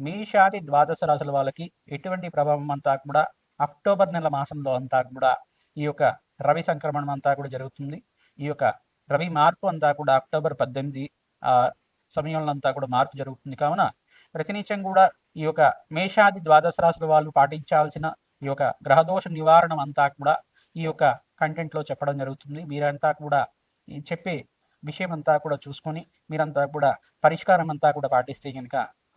మేషాది ద్వాదశ రాశుల వాళ్ళకి ఎటువంటి ప్రభావం అంతా కూడా అక్టోబర్ నెల మాసంలో అంతా కూడా ఈ యొక్క రవి సంక్రమణం అంతా కూడా జరుగుతుంది. ఈ యొక్క రవి మార్పు అంతా కూడా అక్టోబర్ పద్దెనిమిది ఆ సమయంలో అంతా కూడా మార్పు జరుగుతుంది. కావున ప్రతినిత్యం కూడా ఈ యొక్క మేషాది ద్వాదశ రాశుల వాళ్ళు పాటించాల్సిన ఈ యొక్క గ్రహదోష నివారణ అంతా కూడా ఈ యొక్క కంటెంట్లో చెప్పడం జరుగుతుంది. మీరంతా కూడా చెప్పే విషయం అంతా కూడా చూసుకొని మీరంతా కూడా పరిష్కారం అంతా కూడా పాటిస్తే కనుక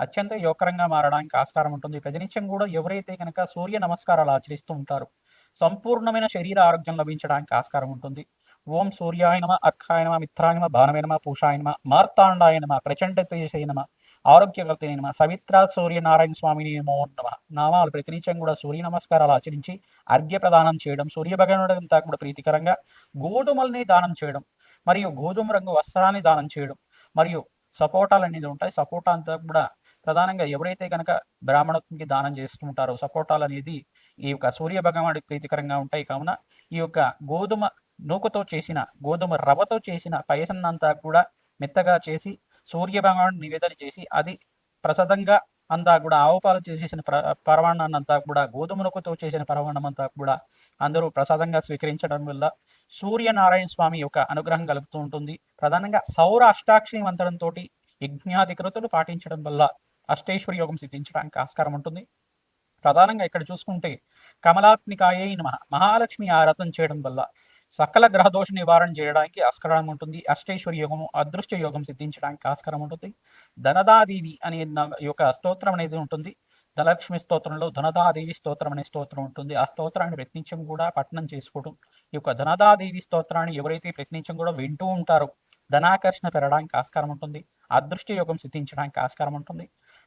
అత్యంత యోగకరంగా మారడానికి ఆస్కారం ఉంటుంది. ప్రతినిత్యం కూడా ఎవరైతే కనుక సూర్య నమస్కారాలు ఆచరిస్తూ ఉంటారు సంపూర్ణమైన శరీర ఆరోగ్యం లభించడానికి ఆస్కారం ఉంటుంది. ఓం సూర్యాయనమ నమ మిత్రాయనమ నమ పూషాయనమ మార్తాండాయనమ ప్రచండ తేజయ నమ సవిత్ర సూర్యనారాయణ స్వామిని నమో నమ నామాలు ప్రతినిత్యం కూడా సూర్య నమస్కారాలు ఆచరించి అర్ఘ్య ప్రదానం చేయడం సూర్య భగవానుడు అంతా కూడా ప్రీతికరంగా గోధుమల్ని దానం చేయడం మరియు గోధుమ రంగు వస్త్రాన్ని దానం చేయడం మరియు సపోటాలు అనేది ఉంటాయి. సపోటా అంతా కూడా ప్రధానంగా ఎవరైతే కనుక బ్రాహ్మణత్వంకి దానం చేస్తుంటారో సపోటాలు అనేది ఈ యొక్క సూర్య భగవానుడి ప్రీతికరంగా ఉంటాయి. కావున ఈ యొక్క గోధుమ నూకతో చేసిన గోధుమ రవ్వతో చేసిన పయసన్నంతా కూడా మెత్తగా చేసి సూర్య భగవానుడు నివేదన చేసి అది ప్రసాదంగా అంతా కూడా ఆవుపాలు చేసేసిన ప్ర పరవాణాన్నంతా కూడా గోధుమ నూకతో చేసిన పరమాన్నం అంతా కూడా అందరూ ప్రసాదంగా స్వీకరించడం వల్ల సూర్యనారాయణ స్వామి యొక్క అనుగ్రహం కలుపుతూ ఉంటుంది. ప్రధానంగా సౌర అష్టాక్షిని మంత్రంతో యజ్ఞాధికృతులు పాటించడం వల్ల అష్టేశ్వరి యోగం సిద్ధించడానికి ఆస్కారం ఉంటుంది. ప్రధానంగా ఇక్కడ చూసుకుంటే కమలాత్మికాయే నమ. మహాలక్ష్మి ఆరాధన చేయడం వల్ల సకల గ్రహదోష నివారణ చేయడానికి ఆస్కారం ఉంటుంది. అష్టేశ్వరి యోగము అదృష్ట యోగం సిద్ధించడానికి ఆస్కారం ఉంటుంది. ధనదాదేవి అనే యొక్క స్తోత్రం అనేది ఉంటుంది. ధనలక్ష్మి స్తోత్రంలో ధనదాదేవి స్తోత్రం అనే స్తోత్రం ఉంటుంది. ఆ స్తోత్రాన్ని ప్రతినిత్యం కూడా పఠనం చేసుకోవడం ఈ యొక్క ధనదాదేవి స్తోత్రాన్ని ఎవరైతే ప్రతినిత్యం కూడా వింటూ ఉంటారో ధనాకర్షణ పెరగడానికి ఆస్కారం ఉంటుంది. అదృష్ట యోగం సిద్ధించడానికి ఆస్కారం ఉంటుంది.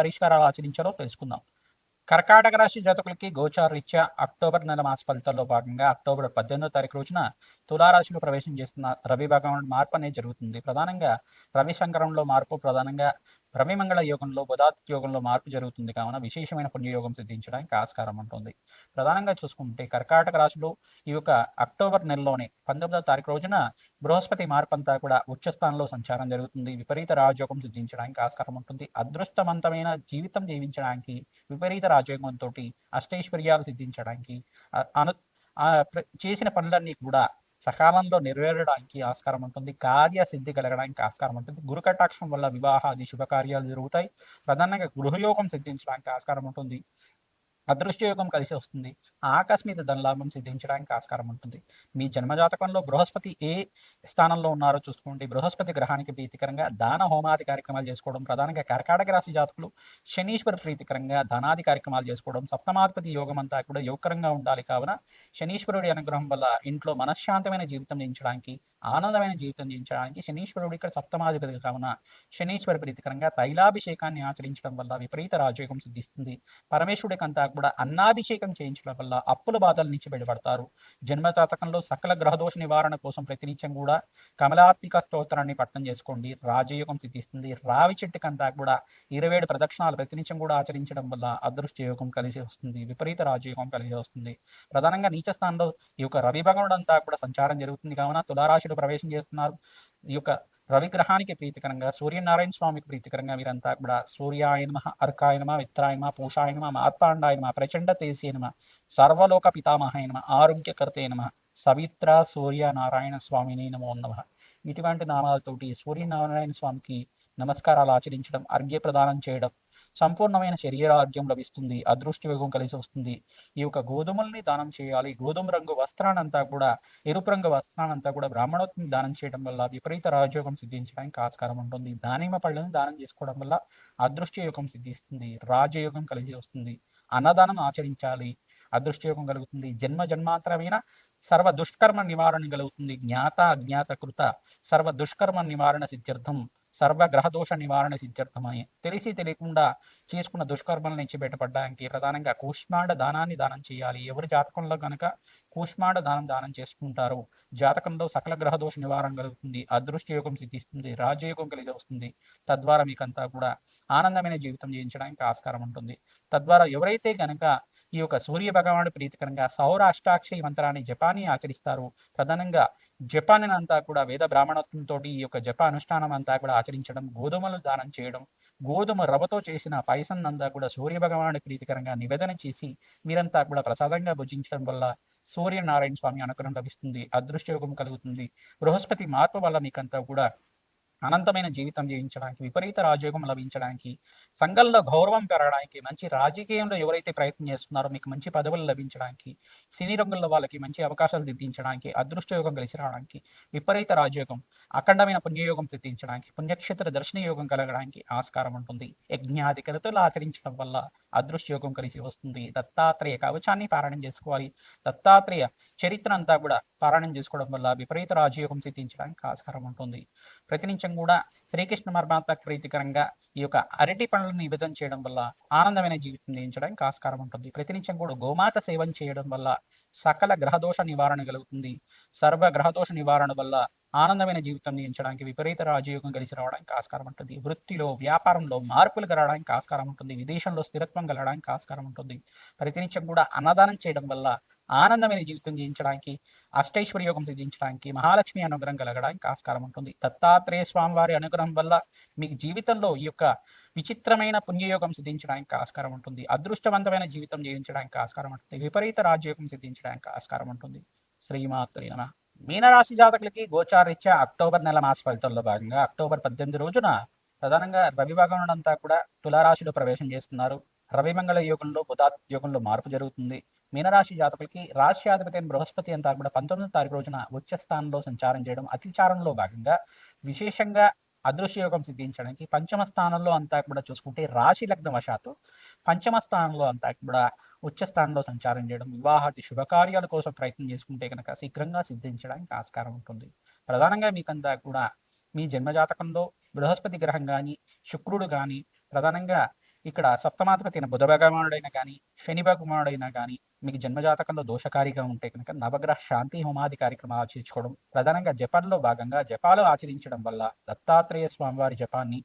పరిష్కారాలు ఆచరించాలో తెలుసుకుందాం. కర్కాటక రాశి జాతకులకి గోచార రీత్యా అక్టోబర్ నెల మాస ఫలితాల్లో భాగంగా అక్టోబర్ పద్దెనిమిదో తారీఖు రోజున తులారాశిలో ప్రవేశం చేస్తున్న రవి భాగంలో మార్పు అనేది జరుగుతుంది. ప్రధానంగా రవి సంకరంలో మార్పు ప్రధానంగా రవిమంగళ యోగంలో బుధాత్ యోగంలో మార్పు జరుగుతుంది కావున విశేషమైన పుణ్యయోగం సిద్ధించడానికి ఆస్కారం ఉంటుంది. ప్రధానంగా చూసుకుంటే కర్కాటక రాశిలో ఈ యొక్క అక్టోబర్ నెలలోనే పంతొమ్మిదవ తారీఖు రోజున బృహస్పతి మార్పు అంతా కూడా ఉచ్చస్థానంలో సంచారం జరుగుతుంది. విపరీత రాజయోగం సిద్ధించడానికి ఆస్కారం ఉంటుంది. అదృష్టవంతమైన జీవితం జీవించడానికి విపరీత రాజయోగంతో అష్టైశ్వర్యాలు సిద్ధించడానికి అను చేసిన పనులన్నీ కూడా సకాలంలో నెరవేరడానికి ఆస్కారం ఉంటుంది. కార్యసిద్ధి కలగడానికి ఆస్కారం ఉంటుంది. గురు కటాక్షం వల్ల వివాహాది శుభకార్యాలు జరుగుతాయి. ప్రధానంగా గృహయోగం సిద్ధించడానికి ఆస్కారం ఉంటుంది. అదృష్టయోగం కలిసి వస్తుంది. ఆకస్మిక ధనలాభం సిద్ధించడానికి ఆస్కారం ఉంటుంది. మీ జన్మజాతకంలో బృహస్పతి ఏ స్థానంలో ఉన్నారో చూసుకోండి. బృహస్పతి గ్రహానికి ప్రీతికరంగా దాన హోమాది కార్యక్రమాలు చేసుకోవడం ప్రధానంగా కర్కాటక రాశి జాతకులు శనీశ్వర ప్రీతికరంగా ధనాది కార్యక్రమాలు చేసుకోవడం సప్తమాధిపతి యోగం అంతా కూడా యోగకరంగా ఉండాలి. కావున శనీశ్వరుడి అనుగ్రహం వల్ల ఇంట్లో మనశ్శాంతమైన జీవితం జీవించడానికి ఆనందమైన జీవితం జీవించడానికి శనీశ్వరుడు ఇక్కడ సప్తమాధిపతి. కావున శనీశ్వర ప్రీతికరంగా తైలాభిషేకాన్ని ఆచరించడం వల్ల విపరీత రాజయోగం సిద్ధిస్తుంది. పరమేశ్వరుడికి కూడా అన్నాభిషేకం చేయించడం వల్ల అప్పుల బాధల నుంచి బయటపడతారు. జన్మజాతకంలో సకల గ్రహదోష నివారణ కోసం ప్రతినిత్యం కూడా కమలాత్మిక స్తోత్రాన్ని పట్టణం చేసుకోండి. రాజయోగం సిద్ధిస్తుంది. రావి చెట్టుకంతా కూడా ఇరవై ఏడు ప్రదక్షిణాలు ప్రతినిత్యం కూడా ఆచరించడం వల్ల అదృష్ట యోగం కలిసి వస్తుంది. విపరీత రాజయోగం కలిసి వస్తుంది. ప్రధానంగా నీచ స్థానంలో ఈ యొక్క రవి భగవానుడు అంతా కూడా సంచారం జరుగుతుంది. కావున తులారాశుడు ప్రవేశం చేస్తున్నారు. ఈ యొక్క రవిగ్రహానికి ప్రీతికరంగా సూర్యనారాయణ స్వామికి ప్రీతికరంగా మీరంతా కూడా సూర్యాయనమ అర్కాయనమ విత్రాయనమ పూషాయనమ మార్తాండాయనమ ప్రచండ తేసేనమ సర్వలోక పితామహాయనమ ఆరోగ్యకర్తేనమ సవిత్ర సూర్య నారాయణ స్వామిని నమో నమ. ఇటువంటి నామాలతోటి సూర్యనారాయణ స్వామికి నమస్కారాలు ఆచరించడం అర్ఘ్య ప్రదానం చేయడం సంపూర్ణమైన శరీరార్జ్యం లభిస్తుంది అదృష్ట యోగం కలిసి వస్తుంది. ఈ యొక్క గోధుమల్ని దానం చేయాలి. గోధుమ రంగు వస్త్రానంతా కూడా ఎరుపు రంగు వస్త్రానంతా కూడా బ్రాహ్మణోత్తిని దానం చేయడం వల్ల విపరీత రాజయోగం సిద్ధించడానికి ఆస్కారం ఉంటుంది. దానిమ్మ పళ్ళని దానం చేసుకోవడం వల్ల అదృష్ట యోగం సిద్ధిస్తుంది రాజయోగం కలిసి వస్తుంది. అన్నదానం ఆచరించాలి అదృష్టయోగం కలుగుతుంది. జన్మ జన్మాంతరమైన సర్వ దుష్కర్మ నివారణ కలుగుతుంది. జ్ఞాత అజ్ఞాత కృత సర్వ దుష్కర్మ నివారణ సిద్ధ్యర్థం. సర్వ గ్రహదోష నివారణ సిద్ధ్యర్థమని. తెలిసి తెలియకుండా చేసుకున్న దుష్కర్మల నుంచి బయటపడడానికి ప్రధానంగా కూష్మాండ దానాన్ని దానం చేయాలి. ఎవరి జాతకంలో గనక కూష్మాండ దానం దానం చేసుకుంటారో జాతకంలో సకల గ్రహదోష నివారణ కలుగుతుంది. అదృష్ట యోగం సిద్ధిస్తుంది. రాజయోగం కలిగి వస్తుంది. తద్వారా మీకంతా కూడా ఆనందమైన జీవితం జీవించడానికి ఆస్కారం ఉంటుంది. తద్వారా ఎవరైతే గనక ఈ యొక్క సూర్య భగవానుడు ప్రీతికరంగా సౌర అష్టాక్షరి మంత్రాన్ని జపాన్ని ఆచరిస్తారు ప్రధానంగా జపాన్ అంతా కూడా వేద బ్రాహ్మణత్వంతో ఈ యొక్క జప అనుష్ఠానం అంతా కూడా ఆచరించడం గోధుమలు దానం చేయడం గోధుమ రవ్వతో చేసిన పాయసం అంతా కూడా సూర్య భగవానుడి ప్రీతికరంగా నివేదన చేసి మీరంతా కూడా ప్రసాదంగా భుజించడం వల్ల సూర్యనారాయణ స్వామి అనుగ్రహం లభిస్తుంది అదృష్టయోగం కలుగుతుంది. బృహస్పతి మార్పు వల్ల మీకంతా కూడా అనంతమైన జీవితం జీవించడానికి విపరీత రాజయోగం లభించడానికి సంఘంలో గౌరవం పెరగడానికి మంచి రాజకీయంలో ఎవరైతే ప్రయత్నం చేస్తున్నారో మీకు మంచి పదవులు లభించడానికి సినీ రంగంలో వాళ్ళకి మంచి అవకాశాలు సిద్ధించడానికి అదృష్ట యోగం కలిసి రావడానికి విపరీత రాజయోగం అఖండమైన పుణ్యయోగం సిద్ధించడానికి పుణ్యక్షేత్ర దర్శన యోగం కలగడానికి ఆస్కారం ఉంటుంది. యజ్ఞాది ఆచరించడం వల్ల అదృష్ట యోగం కలిసి వస్తుంది. దత్తాత్రేయ కవచాన్ని పారాయణం చేసుకోవాలి. దత్తాత్రేయ చరిత్ర అంతా కూడా పారాయణం చేసుకోవడం వల్ల విపరీత రాజయోగం సిద్ధించడానికి ఆస్కారం ఉంటుంది. ప్రతినిత్యం కూడా శ్రీకృష్ణ పరమాత్మకు ప్రీతికరంగా ఈ యొక్క అరటి పనులను విధం చేయడం వల్ల ఆనందమైన జీవితం జీవించడానికి ఆస్కారం ఉంటుంది. ప్రతినిత్యం కూడా గోమాత సేవం చేయడం వల్ల సకల గ్రహదోష నివారణ కలుగుతుంది. సర్వ గ్రహదోష నివారణ వల్ల ఆనందమైన జీవితం జీవించడానికి విపరీత రాజయోగం కలిసి రావడానికి ఆస్కారం ఉంటుంది. వృత్తిలో వ్యాపారంలో మార్పులు కలగడానికి ఆస్కారం ఉంటుంది. విదేశంలో స్థిరత్వం కలగడానికి ఆస్కారం ఉంటుంది. ప్రతినిత్యం కూడా అన్నదానం చేయడం వల్ల ఆనందమైన జీవితం జీవించడానికి అష్టైశ్వర్య యోగం సిద్ధించడానికి మహాలక్ష్మి అనుగ్రహం కలగడానికి ఆస్కారం ఉంటుంది. దత్తాత్రేయ స్వామి వారి అనుగ్రహం వల్ల మీకు జీవితంలో ఈ యొక్క విచిత్రమైన పుణ్యయోగం సిద్ధించడానికి ఆస్కారం ఉంటుంది. అదృష్టవంతమైన జీవితం జీవించడానికి ఆస్కారం ఉంటుంది. విపరీత రాజ్యోగం సిద్ధించడానికి ఆస్కారం ఉంటుంది. శ్రీమాత్రి నమ. మీనరాశి జాతకులకి గోచారీత్యా అక్టోబర్ నెల మాస ఫలితాల్లో భాగంగా అక్టోబర్ పద్దెనిమిది రోజున ప్రధానంగా రవి భగవానుడు అంతా కూడా తులారాశిలో ప్రవేశం చేస్తున్నారు. రవి మంగళ యోగంలో బుధ యోగంలో మార్పు జరుగుతుంది. మీనరాశి జాతకులకి రాష్ట్రాధిపతి బృహస్పతి అంతా కూడా పంతొమ్మిదో తారీఖు రోజున ఉచ్చ స్థానంలో సంచారం చేయడం అతిచారంలో భాగంగా విశేషంగా అదృశ్యయోగం సిద్ధించడానికి పంచమ స్థానంలో అంతా కూడా చూసుకుంటే రాశి లగ్న వశాత్తు పంచమ స్థానంలో అంతా కూడా ఉచ్చ స్థానంలో సంచారం చేయడం వివాహాది శుభకార్యాల కోసం ప్రయత్నం చేసుకుంటే కనుక శీఘ్రంగా సిద్ధించడానికి ఆస్కారం ఉంటుంది. ప్రధానంగా మీకంతా కూడా మీ జన్మజాతకంలో బృహస్పతి గ్రహం కానీ శుక్రుడు కానీ ప్రధానంగా ఇక్కడ సప్తమాధిపతి బుధ భగవానుడైనా కానీ శని భగవానుడైనా కానీ మీకు జన్మజాతకంలో దోషకారిగా ఉంటే కనుక నవగ్రహ శాంతి హోమాది కార్యక్రమాలు ఆచరించుకోవడం ప్రధానంగా జపాన్లో భాగంగా జపాలు ఆచరించడం వల్ల దత్తాత్రేయ స్వామివారి జపాన్ని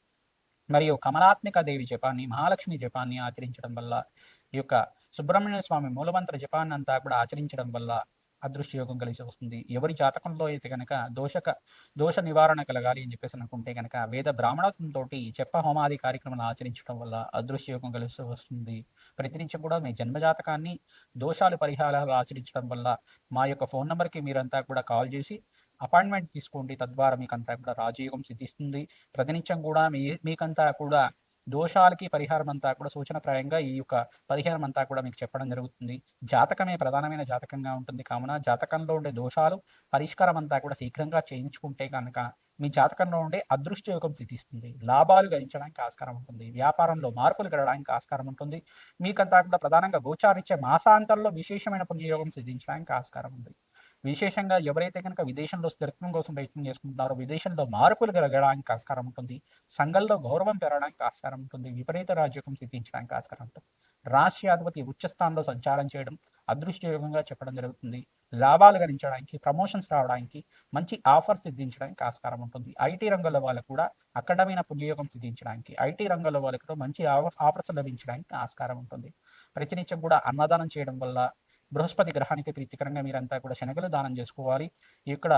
మరియు కమలాత్మిక దేవి జపాన్ని మహాలక్ష్మి జపాన్ని ఆచరించడం వల్ల ఈ యొక్క సుబ్రహ్మణ్య స్వామి మూలమంత్ర జపాన్ని అంతా కూడా ఆచరించడం వల్ల అదృష్టయోగం కలిసి వస్తుంది. ఎవరి జాతకంలో అయితే కనుక దోషక దోష నివారణ కలగాలి అని చెప్పేసి అనుకుంటే కనుక వేద బ్రాహ్మణత్వంతో చెప్ప హోమాది కార్యక్రమాలు ఆచరించడం వల్ల అదృష్టయోగం కలిసి వస్తుంది. ప్రతినిత్యం కూడా మీ జన్మజాతకాన్ని దోషాలు పరిహారాలు ఆచరించడం వల్ల మా యొక్క ఫోన్ నెంబర్కి మీరంతా కూడా కాల్ చేసి అపాయింట్మెంట్ తీసుకోండి. తద్వారా మీకంతా కూడా రాజయోగం సిద్ధిస్తుంది. ప్రతినిత్యం కూడా మీ మీకంతా కూడా దోషాలకి పరిహారం అంతా కూడా సూచనప్రాయంగా ఈ యొక్క పరిహారం అంతా కూడా మీకు చెప్పడం జరుగుతుంది. జాతకమే ప్రధానమైన జాతకంగా ఉంటుంది. కావున జాతకంలో ఉండే దోషాలు పరిష్కారం అంతా కూడా శీఘ్రంగా చేయించుకుంటే కనుక మీ జాతకంలో ఉండే అదృష్ట యోగం సిద్ధిస్తుంది. లాభాలు గణించడానికి ఆస్కారం ఉంటుంది. వ్యాపారంలో మార్పులు గడడానికి ఆస్కారం ఉంటుంది. మీకంతా కూడా ప్రధానంగా గోచారిచ్చే మాసాంతంలో విశేషమైన పుణ్యయోగం సిద్ధించడానికి ఆస్కారం ఉంది. విశేషంగా ఎవరైతే కనుక విదేశంలో స్థిరత్వం కోసం ప్రయత్నం చేసుకుంటున్నారో విదేశంలో మార్పులు జరగడానికి ఆస్కారం ఉంటుంది. సంఘంలో గౌరవం పెరగడానికి ఆస్కారం ఉంటుంది. విపరీత రాజ్యకం సిద్ధించడానికి ఆస్కారం ఉంటుంది. రాష్ట్రాధిపతి ఉచ్చస్థానంలో సంచారం చేయడం అదృష్టయోగంగా చెప్పడం జరుగుతుంది. లాభాలు గణించడానికి ప్రమోషన్స్ రావడానికి మంచి ఆఫర్ సిద్ధించడానికి ఆస్కారం ఉంటుంది. ఐటీ రంగంలో వాళ్ళకు కూడా అక్కడమైన పుణ్యయోగం సిద్ధించడానికి ఐటీ రంగంలో వాళ్ళకు కూడా మంచి ఆఫర్స్ లభించడానికి ఆస్కారం ఉంటుంది. ప్రతినిత్యం కూడా అన్నదానం చేయడం వల్ల బృహస్పతి గ్రహానికి ప్రీతికరంగా మీరంతా కూడా శనగలు దానం చేసుకోవాలి. ఇక్కడ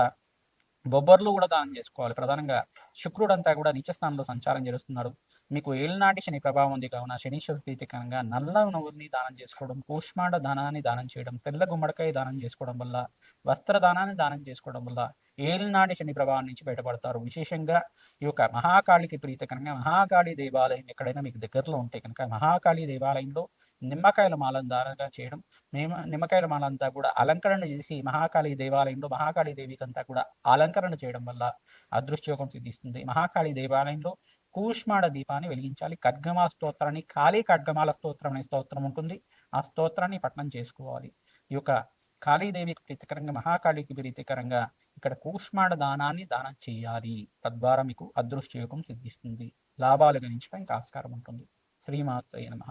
బొబ్బర్లు కూడా దానం చేసుకోవాలి. ప్రధానంగా శుక్రుడు అంతా కూడా నీచస్థానంలో సంచారం చేస్తున్నాడు. మీకు ఏళ్ళనాటి శని ప్రభావం ఉంది కావున శనీశ్వర ప్రీతికరంగా నల్ల నువ్వుని దానం చేసుకోవడం కూష్మాండ దానాన్ని దానం చేయడం తెల్ల గుమ్మడికాయ దానం చేసుకోవడం వల్ల వస్త్ర దానాన్ని దానం చేసుకోవడం వల్ల ఏళ్ళనాటి శని ప్రభావం నుంచి బయటపడతారు. విశేషంగా ఈ యొక్క మహాకాళికి ప్రీతికరంగా మహాకాళి దేవాలయం ఎక్కడైనా మీకు దగ్గరలో ఉంటే కనుక మహాకాళి దేవాలయంలో నిమ్మకాయల మాలను దానంగా చేయడం నిమ్మ నిమ్మకాయల మాలంతా కూడా అలంకరణ చేసి మహాకాళి దేవాలయంలో మహాకాళి దేవికి అంతా కూడా అలంకరణ చేయడం వల్ల అదృష్టయోగం సిద్ధిస్తుంది. మహాకాళి దేవాలయంలో కూష్మాడ దీపాన్ని వెలిగించాలి. ఖడ్గమా స్తోత్రాన్ని ఖాళీ ఖడ్గమాల స్తోత్రం అనే స్తోత్రం ఉంటుంది. ఆ స్తోత్రాన్ని పఠనం చేసుకోవాలి. ఈ యొక్క కాళీదేవికి ప్రీతికరంగా మహాకాళికి ప్రీతికరంగా ఇక్కడ కూష్మాడ దానాన్ని దానం చేయాలి. తద్వారా మీకు అదృష్టయోగం సిద్ధిస్తుంది. లాభాలు గణించడానికి ఆస్కారం ఉంటుంది. శ్రీమాత్రయ నమ.